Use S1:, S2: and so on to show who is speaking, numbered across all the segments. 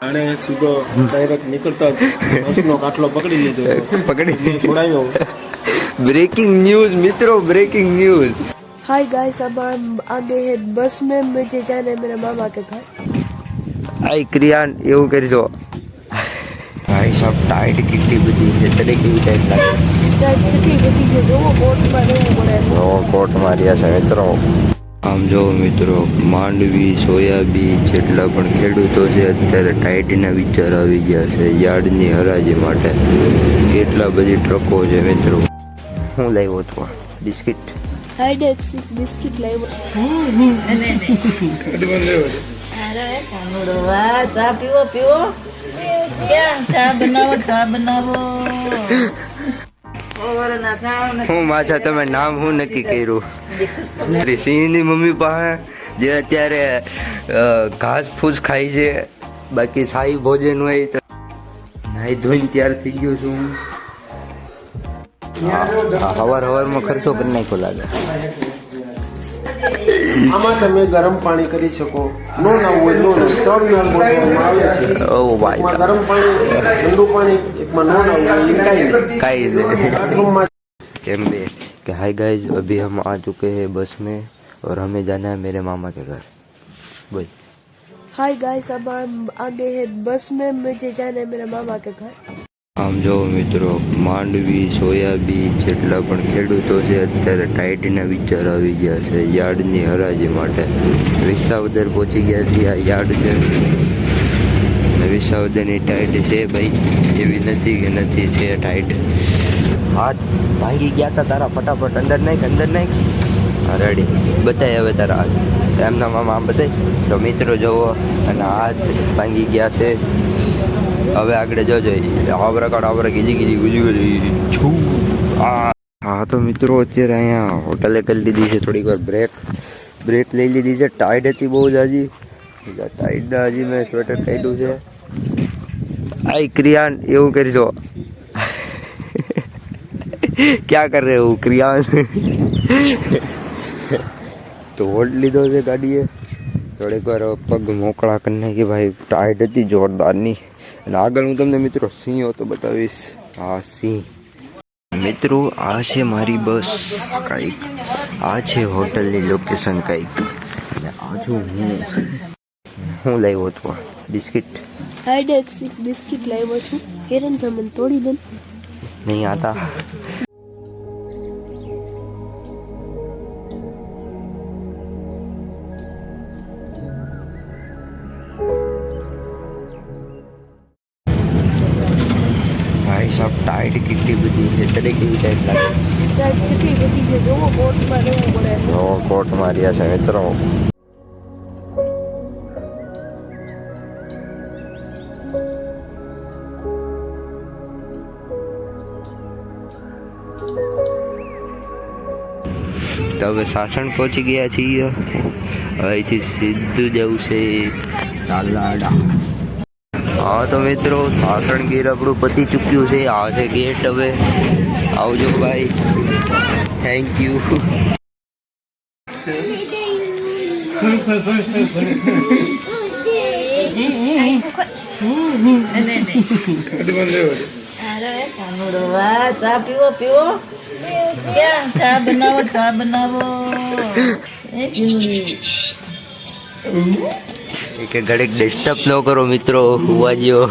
S1: આણે સીધો ડાયરેક્ટ નીકળતા જ બસનો કાટલો પકડી લીધો
S2: પકડી
S1: છોડાયો
S2: ब्रेकिंग न्यूज मित्रों ब्रेकिंग न्यूज
S3: हाय गाइस अब हम आ गए हैं बस में मुझे जाना है मेरे मामा के घर
S2: આઈ ક્રિયાન એવું કરજો ભાઈ સાહેબ ટાઈટ કેટલી બધી છે તને કેવી ટાઈટ લાગે
S3: ત્યાં કેટલી બધી છે જોવો બોટમાં રહેવું પડે
S2: નો કોટ માર્યા છે મિત્રો આમ જો મિત્રો માંડવી સોયાબીન જેટલા પણ ખેડૂતો છે અત્યારે ટાઈટના વિચાર આવી ગયા છે યાર્ડની હરાજી માટે કેટલા બધી ટ્રકો છે મિત્રો હું લાવ્યો હતો બિસ્કિટ
S3: હાઈડેક્સ બિસ્કિટ
S4: ચા પીવો પીવો ચા બનાવો ચા બનાવો
S2: હું માછા તમે નામ હું નક્કી કર્યું મારી સિંહની મમ્મી પાસે જે અત્યારે ઘાસ ફૂસ ખાય છે, બાકી સાઈ ભોજન હોય તો નાઈ ધોઈને તૈયાર થઈ ગયો છું. હવાર હવારમાં ખર્ચો કરી નાખ્યો લાગે
S1: આમાં તમે ગરમ પાણી કરી શકો નો નાવું હોય નો નાવું ત્રણ નામ બોલવામાં આવે છે
S2: ઓ ભાઈ
S1: એકમાં ગરમ પાણી ઠંડુ પાણી એકમાં નો નાવું હોય એ કાંઈ નહીં
S2: કાંઈ નહીં
S1: બાથરૂમમાં
S2: कैम बे कि हाय गाइस अभी हम आ चुके हैं बस में और हमें जाना है मेरे मामा के घर बोल
S3: हाय गाइस अब हम आ गए हैं बस में मुझे जाना है मेरे मामा के घर
S2: આમ જો મિત્રો, માંડવી સોયાબી જેટલા પણ ખેડૂતો છે, અત્યારે ટાઈટના વિચાર આવી ગયા છે યાર્ડની હરાજી માટે. વિસાવદર પહોંચી ગયા છે આ યાર્ડ છે. વિસાવદરની ટાઈટ છે ભાઈ, એવી નથી કે નથી છે ટાઈટ. હાથ ભાંગી ગયા હતા તારા ફટાફટ, અંદર નાખ અંદર નાખ. રેડી બતાય હવે તારા હાથ. એમના મામા આમ બતાય. તો મિત્રો જોવો અને હાથ ભાંગી ગયા છે. હવે આગળ જોજો આવરા કાઢ આવરા ગીજી ગીજી, ગુજી ગુજી છું. હા, તો મિત્રો, અત્યારે અહીંયા હોટલે કરી લીધી છે થોડીક વાર બ્રેક બ્રેક લઈ લીધી છે. ટાઈડ હતી બહુ જ હજી. ટાઈડના હજી મેં સ્વેટર કાઢ્યું છે. આઈ, ક્રિયાન, એવું કરજો ક્યાં કર હું ક્રિયાન? તો હોલ્ડ લીધો છે ગાડીએ. થોડીક વાર પગ મોકળા કરી નાખી. ભાઈ ટાઈટ હતી જોરદારની. અને આગળ હું તમને મિત્રો સિંહ તો બતાવીશ. આ સિંહ. મિત્રો આ છે મારી બસ કંઈક. આ છે હોટલની લોકેશન કંઈક. અને આ જો હું હું લાવ્યો હતો બિસ્કિટ.
S3: બિસ્કિટ લાવ્યો છું. હેરન મને તોડી દે
S2: નહીં આતા કેટલી બધી છે
S3: જોવો બોટમાં રહેવું પડે.
S2: નો કોટ માર્યા છે મિત્રો. તો હવે સાસણ પહોંચી ગયા છીએ. અહીંથી સીધું જવું છે તાલાડા. હા તો મિત્રો સાસણ ગીર આપણું પતી ચૂક્યું છે. આ છે ગેટ હવે. આવજો ભાઈ. થેન્ક યુ
S4: ચા પીવો પીવો. ક્યાં ચા બનાવો ચા બનાવો.
S2: કે ઘડીક ડિસ્ટર્બ ન કરો મિત્રો હુવા જ્યો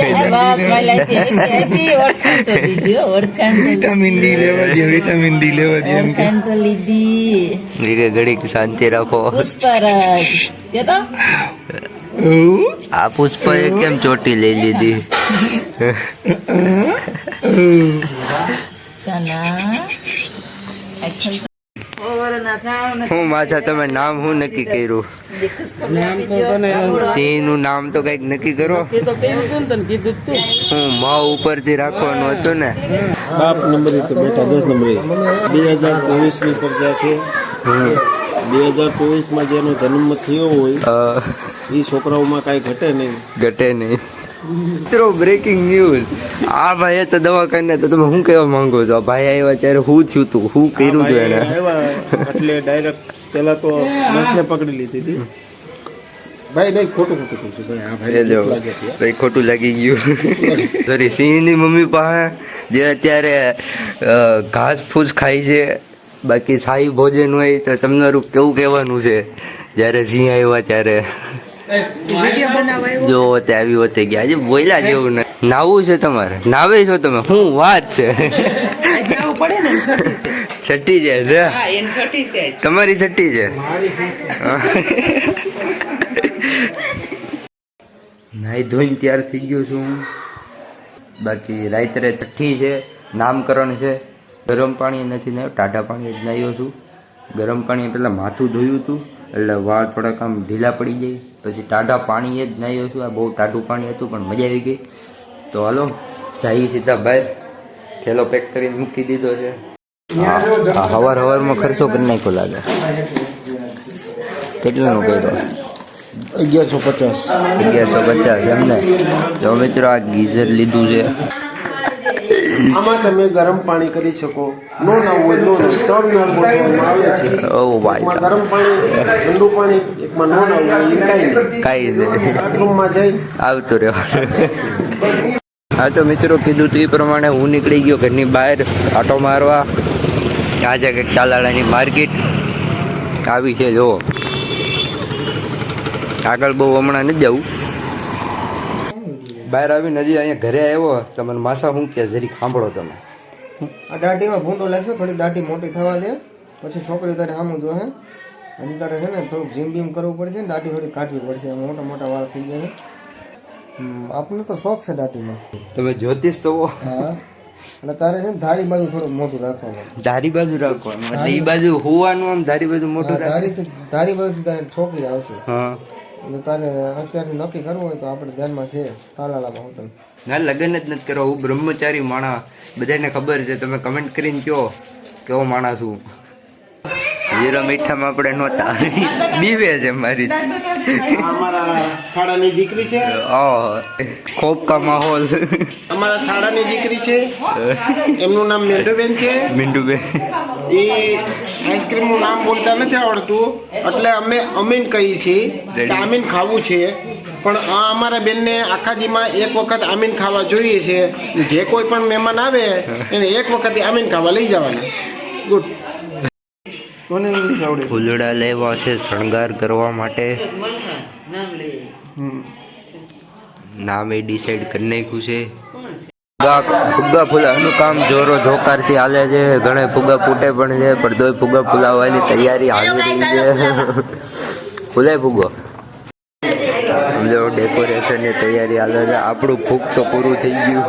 S4: યા, બસ ભાઈ લાગી આપી ઓળખાણ તો લીધી હો, ઓળખાણ તો
S1: વિટામિન ડી લેવા દે વિટામિન ડી લેવા દે એમ કે.
S4: તો લીધી.
S2: કે ઘડીક શાંતિ રાખો.
S4: પુષ્પરાજ કે તો?
S2: આ પુષ્પ કેમ ચોટી લઈ લીધી?
S4: કાના?
S2: હું માછા તમે નામ હું નક્કી કર્યું? સિંહનું નામ તો કંઈક નક્કી કરો. હું મા ઉપરથી રાખવાનું હતું ને.
S1: બાપ નંબરે બેટા દસ નંબર. બે હજાર ચોવીસની પ્રજા છે. બે હજાર ચોવીસમાં જેનો જન્મ થયો હોય એ છોકરાઓમાં કાંઈ ઘટે નહીં.
S2: ઘટે નહીં. મિત્રો બ્રેકિંગ ન્યૂઝ આ ભાઈએ તો દવાખાને તો તમે શું કહેવા માંગો છો? ભાઈ આવ્યા ત્યારે હું થયું તું? શું કર્યું તું એને?
S1: એટલે ડાયરેક્ટ પેલા તો બસને પકડી લીધી હતી. ભાઈ નહીં ખોટું ખોટું કહું ભાઈ આ ભાઈ લાગે છે.
S2: ભાઈ ખોટું લાગી ગયું. સોરી સિંહની મમ્મી પાસે જે અત્યારે ઘાસ ફૂસ ખાય છે બાકી શાહી ભોજન હોય તો તમને કેવું કહેવાનું છે? જ્યારે સિંહ આવ્યા ત્યારે. જો તે આવી હોતે ગયા. આજે બોલ્યા જેવું ને નાવું છે તમારે? નાવે છો તમે? શું વાત છે. છઠ્ઠી છે. તમારી છઠ્ઠી છે? નાઈ ધોઈને તૈયાર થઈ ગયો છું હું. બાકી રાત્રે છઠ્ઠી છે નામકરણ છે. ગરમ પાણી નથી નાખ્યો ટાઢા પાણી જ નાહ્યો છું. ગરમ પાણી પહેલાં માથું ધોયું હતું એટલે વાળ થોડાક આમ ઢીલા પડી જાય. પછી ટાઢા પાણી જ નાહ્યો છું આ બહુ ટાઢું પાણી હતું પણ મજા આવી ગઈ. તો હાલો જઈએ સીધા બહાર. થેલો પેક કરીને મૂકી દીધો છે. હવાર હવારમાં ખર્ચો કરી નાખ્યો લાગે. કેટલાનો કર્યો?
S1: અગિયારસો પચાસ.
S2: અગિયારસો પચાસ એમને. જો મિત્રો આ ગીઝર લીધું છે.
S1: આમાં તમે ગરમ પાણી કરી શકો. નો ના હોય નો ના ત્રણ નળ ગોઠવવામાં આવે છે.
S2: ઓ ભાઈ
S1: ગરમ પાણી ઠંડુ પાણી એકમાં નો ના હોય એ કાંઈ નહીં. બાથરૂમમાં જઈ.
S2: આવતું રહેવાનું હા તો મિત્રો કીધું તો એ પ્રમાણે હું નીકળી ગયો ઘરની બહાર આટો મારવા. આજે કંઈક તાલાળાની માર્કેટ. આવી છે જો આગળ બહુ હમણાં નથી જવું. બહાર આવીને હજી અહીંયા ઘરે આવ્યો તો મને માસા હું કે જરી સાંભળો તમે.
S5: આ દાઢીમાં ભૂંડો લાગશે થોડી દાઢી મોટી થવા દે પછી છોકરી તારે સામું જોહે. હજી તારે છે ને થોડુંક જીમ બીમ કરવું પડશે ને દાઢી થોડી કાઢવી પડશે. મોટા મોટા વાળ થઈ ગયા છે. આપણને તો શોખ છે દાટીનો
S2: તમે જ્યોતિષ તો
S5: હા. એટલે તારે છે ને ધારી બાજુ થોડું મોટું રાખવાનું.
S2: ધારી બાજુ રાખવાનું. એ બાજુ હોવાનું આમ ધારી બાજુ મોટું
S5: ધારી ધારી બાજુ છોકરી આવશે.
S2: હા.
S5: એટલે તારે અત્યારથી નક્કી કરવું હોય તો આપણે ધ્યાનમાં છે તાલાલામાં હોટલ
S2: ના, લગ્ન જ નથી કરવા હું બ્રહ્મચારી માણા બધાને ખબર છે. તમે કમેન્ટ કરીને કહો કેવો માણસ છું. જીરા મીઠામાં આપણે નહોતા. બીવે છે મારી
S1: અમારા શાળાની દીકરી છે.
S2: ખોપ કા માહોલ.
S1: અમારા શાળાની દીકરી છે. એમનું નામ મેંડુબેન છે.
S2: મેંડુબેન.
S1: એ આઈસ્ક્રીમનું નામ બોલતા નથી આવડતું. એટલે અમે અમીન કહીએ છીએ આમીન ખાવું છે. પણ આ અમારા બેનને આખાજીમાં એક વખત આમીન ખાવા જોઈએ છે. જે કોઈ પણ મહેમાન આવે એને એક વખત આમીન ખાવા લઈ જવાના. ગુડ કોને નથી આવડે?
S2: ફૂલડા લેવા છે શણગાર કરવા માટે. નામ એ ડિસાઈડ કરી નાખ્યું છે. ફુગા ફુગ્ગા ફૂલાવાનું કામ જોરો જોકારથી હાલે છે. ઘણા ફુગા ફૂટે પણ છે પણ તોય ફુગ્ગા ફૂલાવવાની તૈયારી હાલી રહી છે. ફૂલે ફુગ્ગો. સમજો ડેકોરેશનની તૈયારી હાલે છે. આપણું ભૂખ તો પૂરું થઈ ગયું.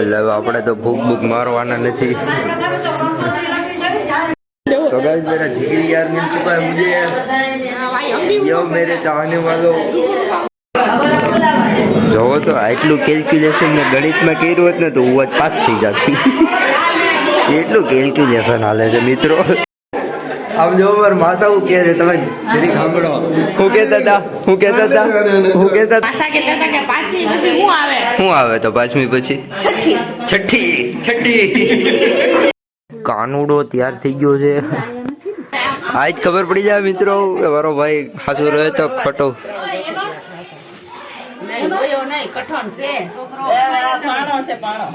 S2: એટલે આપણે તો ભૂખ બુક મારવાના નથી. तो गाइस मेरा जिगरी यार मिल चुका है मुझे यो मेरे चाहने वालों જોવો તો આટલું કેલ્ક્યુલેશન મેં ગણિતમાં કર્યું હોત ને તો હું જ પાસ થઈ જાતી કેટલું કેલ્ક્યુલેશન હાલે છે મિત્રો આમ જો મારા માસા હું કહે છે તમે જરીક સાંભળો હું કહેતા હતા હું કહેતા હતા હું કહેતા હતા
S6: આશા કહેતા હતા કે પાંચમી પછી શું આવે
S2: શું આવે તો પાંચમી પછી છઠ્ઠી છઠ્ઠી કાનુડો તૈયાર થઈ ગયો છે. આજ ખબર પડી જાય મિત્રો, કે મારો ભાઈ ખાસું રહે તો ખોટો.
S4: પાણો છે પાણો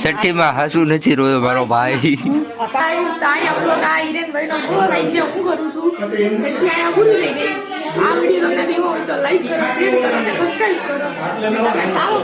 S2: છઠ્ઠી માં હાસુ નથી રોયો મારો ભાઈ
S3: સારો